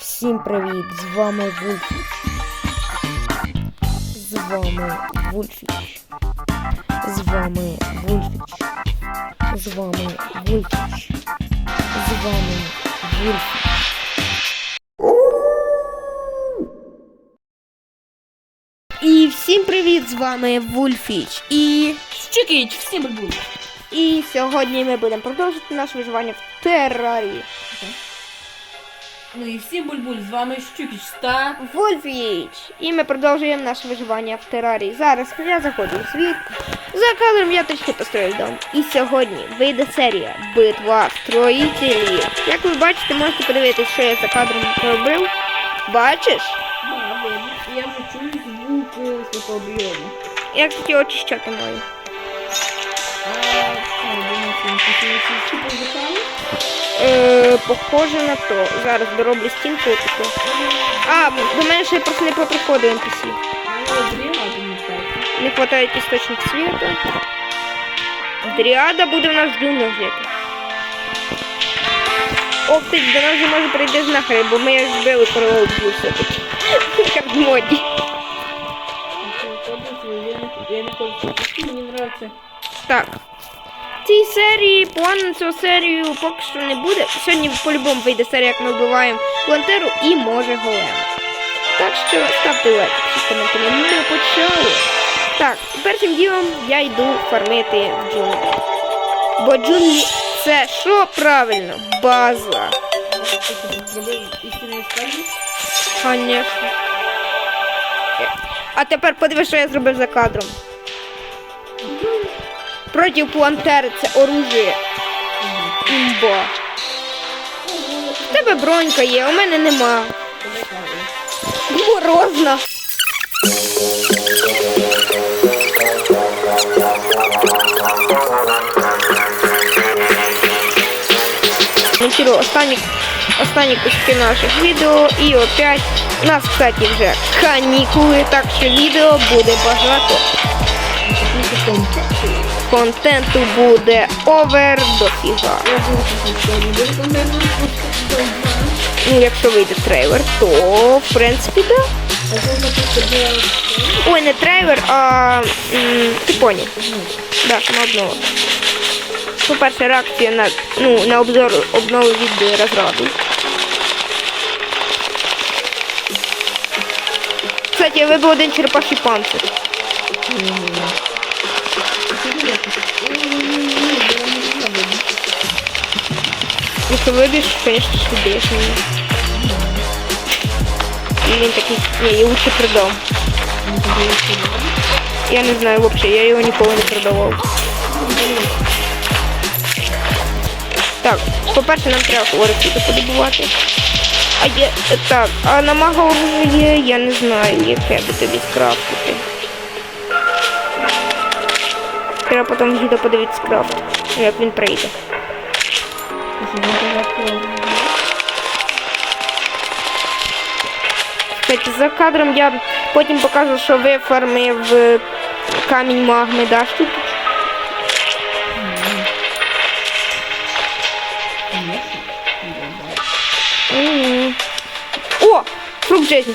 Всім привіт! З вами Вульфіч. З вами Вульфіч. З вами Вульфіч. З вами Вульфіч. З вами Вульфіч. І всім привіт! З вами Вульфіч. І, Щикич, всім бульбуль. і сьогодні ми будемо продовжити наше виживання в терарії. Ну і всім бульбуль, з вами Щукіч та... Вольфіч! І ми продовжуємо наше виживання в терарії. Зараз я заходжу у світ. За кадром я трішки построю дом. І сьогодні вийде серія Битва строїтелів. Як ви бачите, можете подивитися, що я за кадром робив. Бачиш? Я вже чую звук світлообйому. Я, кстати, очищати маю. Е, похоже на то. Зараз дороблю стінку таку. А, до мене ще просто не поприходив NPC. Ну, не хватає істочник світу. Дріада буде в нас дюно жити. Ох ти, до нас вже може прийти знахарі, бо ми збили корову все-таки. Як в моді. Так. Цій серії, плану на цю серію поки що не буде. Сьогодні по-любому вийде серія, як ми вбиваємо плантеру і може голем. Так що ставте лайк, пишіть коментарі. Ми почали. Так, першим ділом я йду фармити джунглі. Бо джунглі це що правильно? База. Конечно. Е, А тепер подивись, що я зробив за кадром. Проти плантери це оружие. Імба. В тебе бронька є, у мене нема. Морозно. Монтирую останні, останні куски наших відео і опять у нас, кстати, вже канікули, так що відео буде багато. Контенту буде овер до фіга. Я буду що не буде конкретно. Ну, якщо вийде трейлер, то в принципі да. Ой, не трейлер, а м, ти поняв. Да, сама обнова. По-перше, реакція на, ну, на обзор обнови від розраду. Кстати, я вибив один черепаший панцир. Якщо вибіж, ж виб'єш мене. І він такий, ні, я лучше продам. Я не знаю вообще, я його ніколи не продавав. Так, по-перше, нам треба хлорифіду подобувати. А є. Так, а на мага оружие я не знаю, яке би тобі скрафтити. Треба потім гіда подивитися крафт, як він прийде. За кадром я потім покажу, що вифармив е, камінь магми, да, штуки. Мгм. О! Фрукт жизни,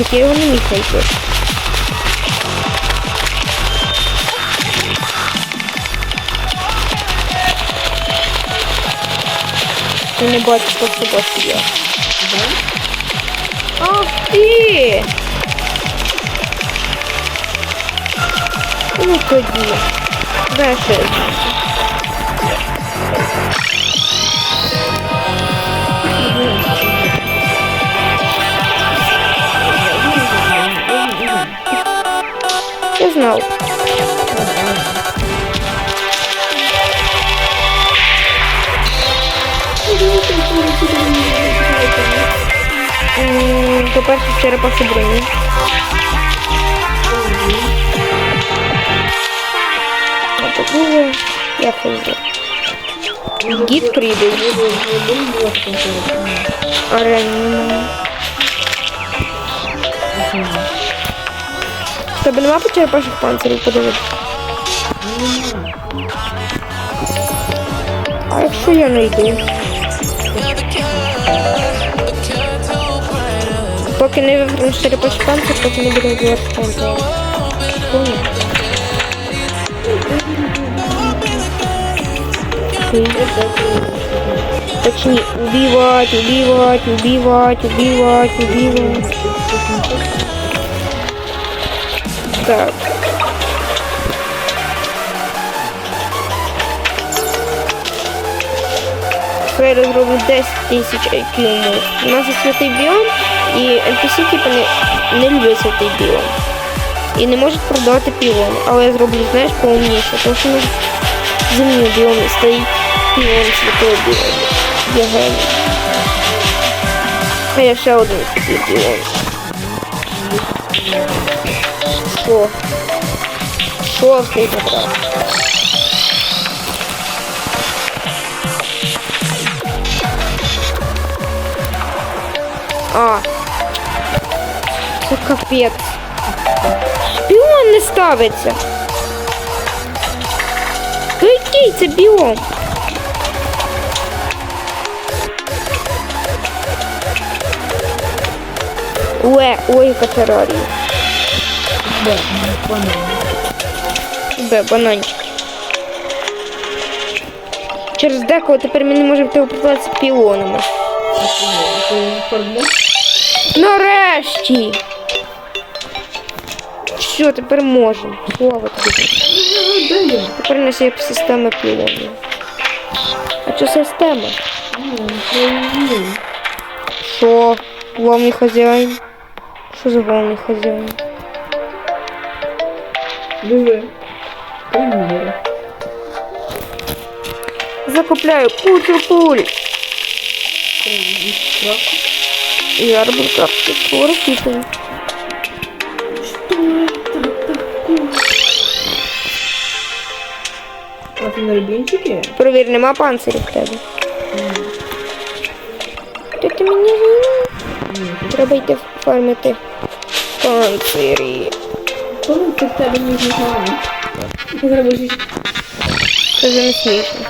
Демончик, я його не міг знайти. Ти не бачиш, що це бачу я. Ах ти! Ну тоді. Дай М, По-перше, черепахи броні. А по-друге, я прибив. Арені немає. В Тебе нема по черепаших панцирів подивитися? А якщо я знайду? Поки не вивернеш черепаший панцир, поки не буде вбивати панцир. Точнее, убивать, убивать, убивать, убивать, убивать. Так. Фейри зроблю 10 тисяч IQ. У нас є святий біом, і NPC типу не, не люблять святий біом. І не можуть продавати пілон. Але я зроблю, знаєш, повніше, тому що ну, в зимньому біомі стоїть пілон святого біому. Я геній. А я ще один такий пілон. Що? Що ти забрав? А. Це капець. Біом не ставиться. Який це біом? Яка терарія. Б, банан. Бе, бананчик. Через декого тепер ми не можемо телепортуватися. Пардон? Нарешті! Що, тепер можемо. Слава тобі. Тепер у нас є система пілонів. А що система? Що? Главний хазяїн? Що за главний хазяїн? Диви. Приміри. Закупляю кучу пуль. Роблю капки скоро китаю. А ти на рубінчики? Провір, нема тебе. Ти ти мені звільнив? Треба йти фармити панцирі. Коли це в тебе не знаю? Це вже не смішно.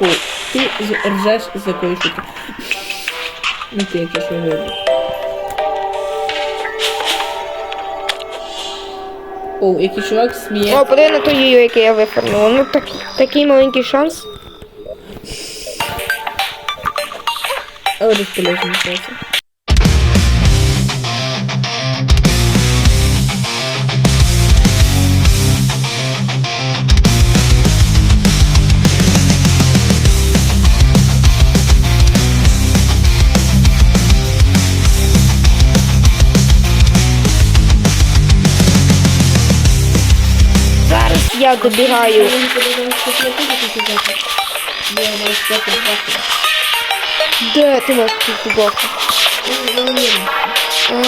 О, ти ржеш з якої шутки. Ну ти ще говориш. О, який чувак сміє. О, подиви на ту її, яку я вифармила. Ну так, такий маленький шанс. Але безполезно я добігаю. Де ти можеш тут бахнути? А.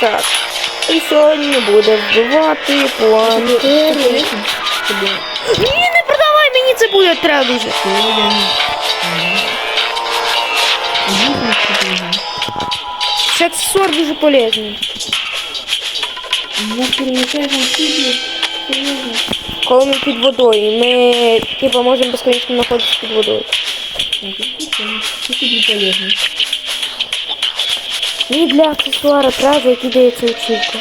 Так. І сьогодні буде вбивати плантери. Ні, не продавай мені це буде треба дуже. Це аксесуар дуже полезний. Коли ми під водою, ми типу можемо безконечно знаходитися під водою. Мені для аксесуара треба, який дається очівка.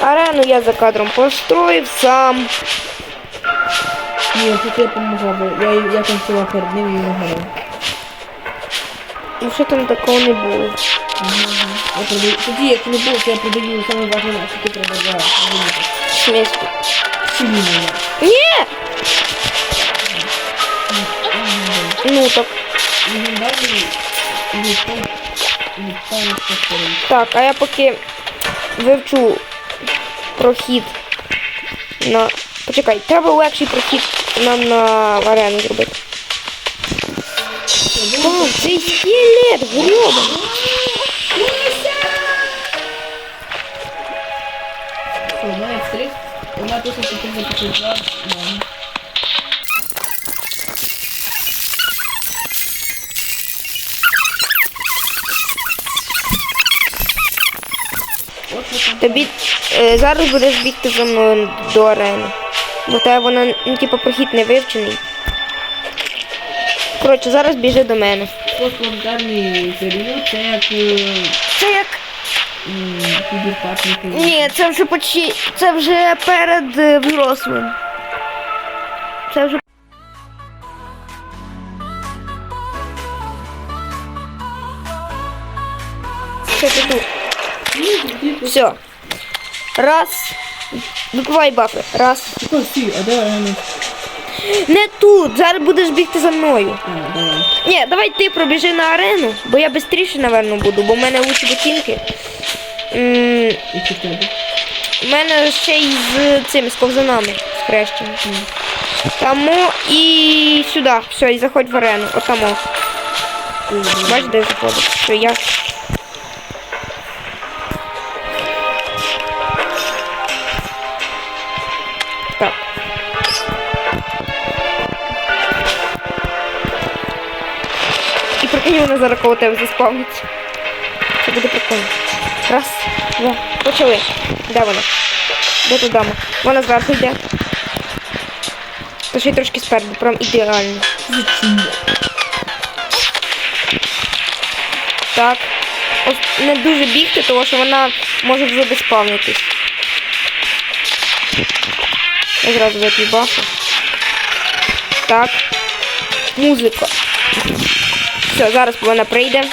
Арену я за кадром построїв сам. Ні, тут я допомогла, бо я, я танцював перед ним і він горав. Ну що там такого не було? Я продаю... Тоді, як не було, я продаю саме важливе, що ти продавала. Смішно. Сильно. Ні! Ну так. Так, а я поки вивчу прохід на. Почекай, треба легший прохід нам на арену зробити. О, цей скелет, грьобаний. От що там. Тобі е, зараз будеш бігти за мною до арени. Бо тебе вона, ну, типу, прохід не вивчений. Коротше, зараз біжи до мене. Постпланетарний період, це як Ні, це вже почти. Це вже перед е, взрослим. Це вже. Що ти тут? Все. Раз. Вибивай бафи. Раз. О, сі, а давай, ну. Не тут. Зараз будеш бігти за мною. А, давай. Ні, давай ти пробіжи на арену, бо я швидше, напевно, буду, бо в мене лучші ботинки. М, І чи тебе? У мене ще й з цими з ковзанами скрещені. Тому і сюди. Все, і заходь в арену. Отамо. Бачиш, де заходить? Що я. Так. І прикинь, вона зараз коло тебе заспавниться. Це буде прикольно. Раз, два, почали. Де вона? Де та дама? Вона зверху йде. Та трошки спереду, прям ідеально. Так. Ось не дуже бігти, тому що вона може вже деспавнитись. Я зразу вип'ю бафу. Так. Музика. Все, зараз вона прийде.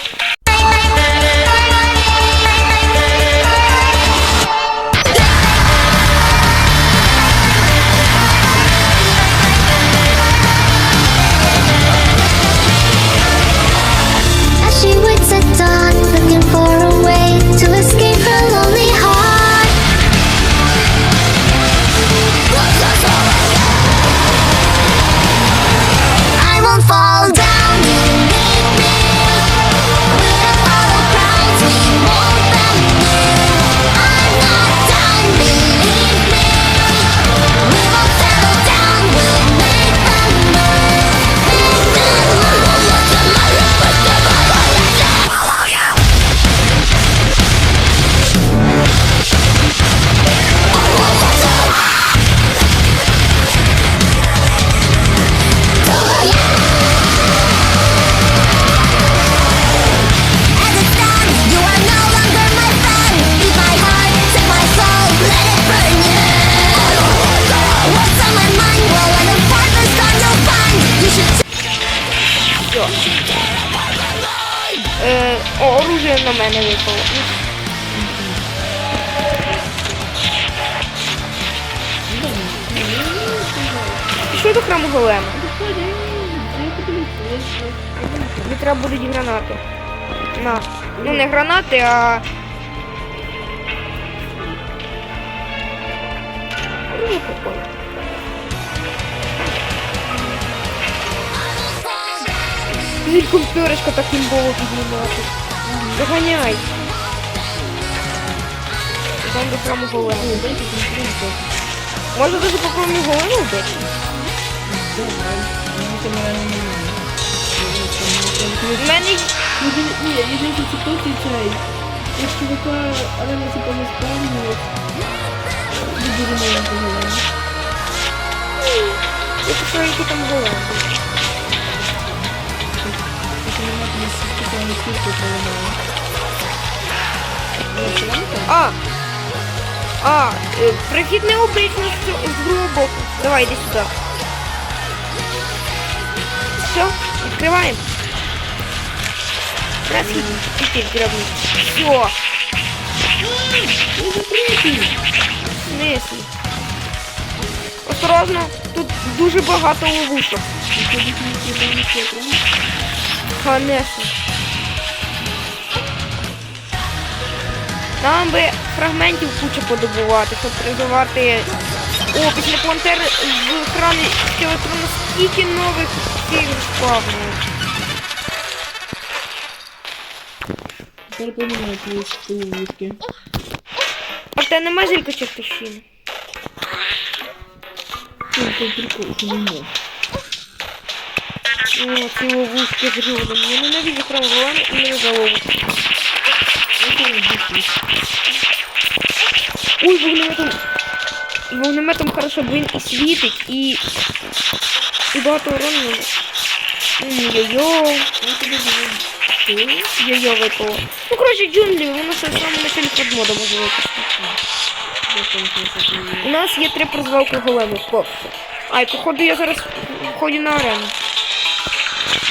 Е, о, оружие на мене випало. Що до храму голема? Тобі треба будуть гранати. На. Ну не гранати, а. Ну, комп'ютерочка так імбово піднімати. Доганяй. Там до храму голема. Може даже по храму голема вбити? У мене Ні, єдине це тут і цей. Я чувака, але ми типу не. Дуже не було. я пішов, які там голема. А! А, е, прихід необично з, цього- з другого боку. Давай, йди сюди. Все, відкриваємо. І ти грабни. Все. Смислі? Осторожно, тут дуже багато ловушок. Конечно. Нам би фрагментів кучу подобувати, щоб призивати. О, після пантери в храмі скелетрона стільки нових цих спавнів. Тепер поміняють твої ловушки. А в тебе нема зілька чертощин? Це прикол, що не може. О, ці ловушки грюблені. Я ненавиджу храм голами і не за ловушки. Ой, вогнеметом. Вогнеметом хорошо, він і світить, і. І багато урону. Йо-йо. Йо-йо випало. Ну, коротше, джунглі, воно ще в самому началі там щось У нас є три прозвалки големи, хлопці. Ай, походу я зараз входю на арену.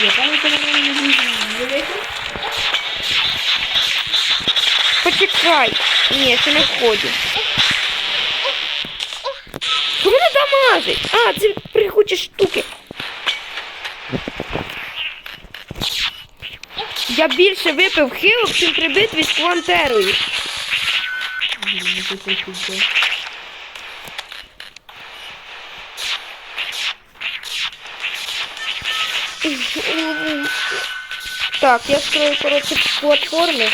Я там це не можу дивити. Почекай. Ні, ще не входю. Що мене дамажить? А, це прихучі штуки. Я більше випив хилок, чим при битві з квантерою. Блін, ну це щось тут. Так, я строю, коротше, платформи.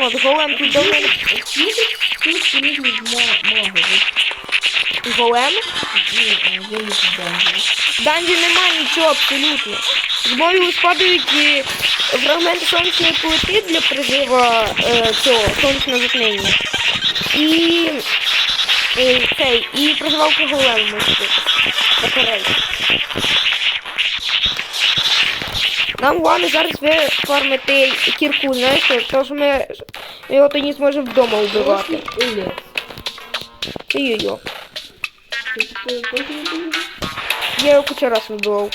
От, голем тут не... Тут з магу. Голем? В Данжі немає нічого абсолютно. З бою спадають фрагменти сонячної плити для призиву е, цього сонячного затміння. І е, цей, і призивалку голему можна Батарей. Нам головне зараз вифармити кірку, знаєш, тому що ми його тоді зможемо вдома вбивати. Йо-йо. Не? Я його куча раз вибивав.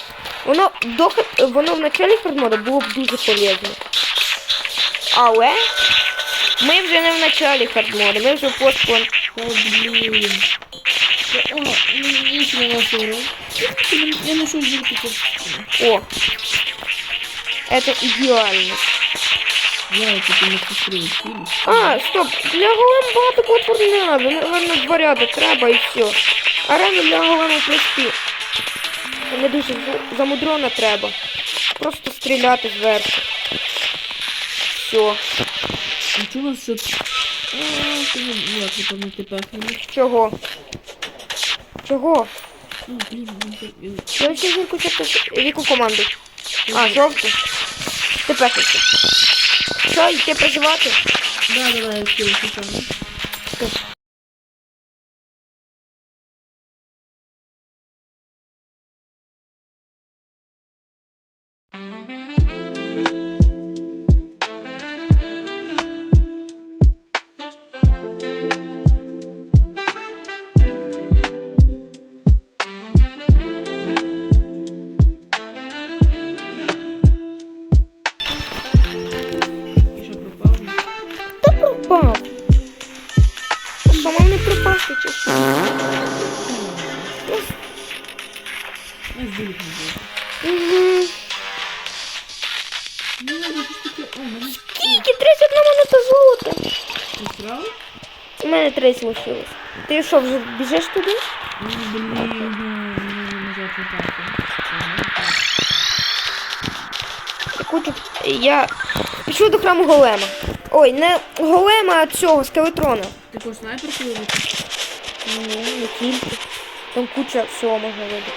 Воно до воно в началі хардмода було б дуже полезно. Але ми вже не в началі хардмода, ми вже в постплан. Та блін. Та, О, ну їх не насором. Я що зірки. О! Это не пострілиш. А, стоп, для голем багато платформ не треба, наверно, два ряди треба і все. Арена для голема принципі не дуже зу- треба. Просто стріляти зверху. Все. А чого нас що? Чого? Чого? Ну. Я ще зірку черту. Віку команду. А, жовту. Ти перший. Що, йти працювати? Да, давай, я скину У мене 30 лишилось. Ти що, вже біжиш туди? Ну, блін, назад. Я хочу. Я пішов до храму голема. Ой, не голема, а цього скелетрона. Ти по снайперку вибити? Ні, не тільки. Там куча всього можна робити.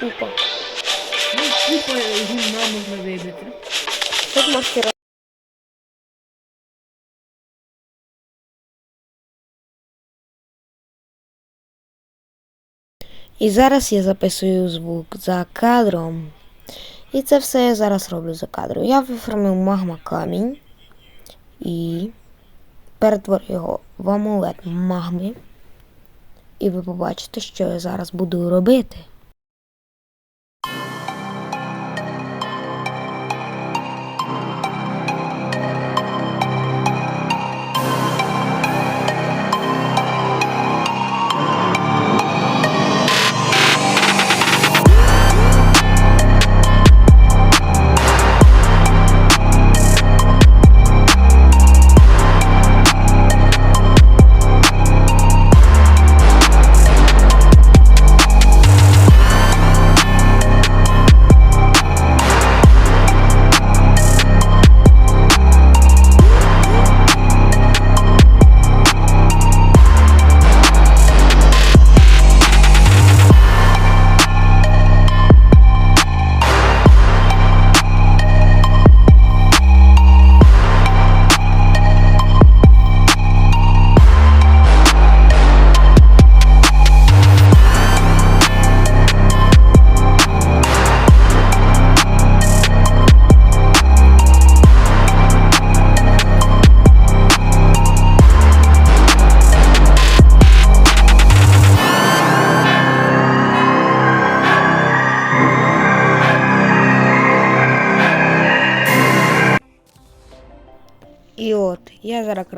Купа. Ну, купа гімна можна вибити. Тут мастера. І зараз я записую звук за кадром. І це все я зараз роблю за кадром. Я виформив магма камінь і перетворю його в амулет магми. І ви побачите, що я зараз буду робити.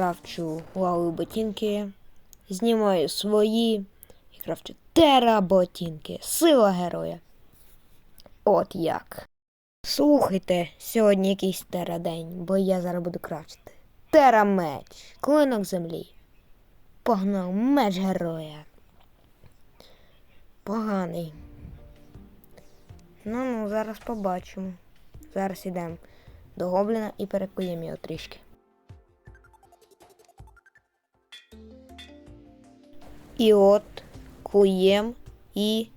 Крафчу лавові ботинки, знімаю свої і крафчу теработинки. Сила героя. От як. Слухайте, сьогодні якийсь терадень, бо я зараз буду крафчити. Терамеч, клинок землі. Погнав меч героя. Поганий. Ну ну, зараз побачимо. Зараз ідемо до гобліна і перекуємо його трішки. І от куєм і.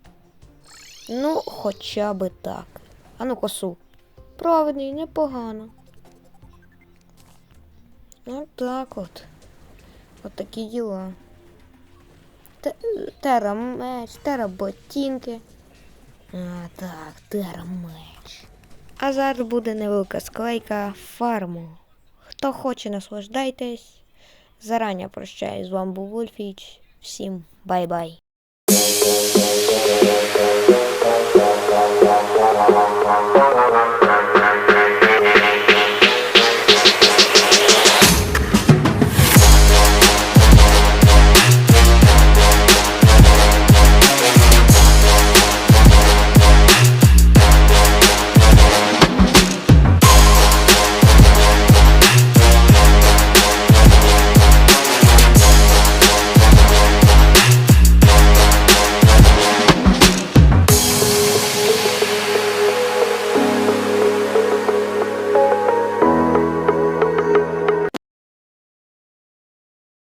Ну, хоча би так. А ну косу. Правильний, непогано. От так от. От такі діла. Те- Тера меч, тера ботинки. А, так, тера меч. А зараз буде невелика склейка фарму. Хто хоче, наслаждайтесь. Зарані прощаюсь. З вами був Вольфіч. Всім бай-бай. Thank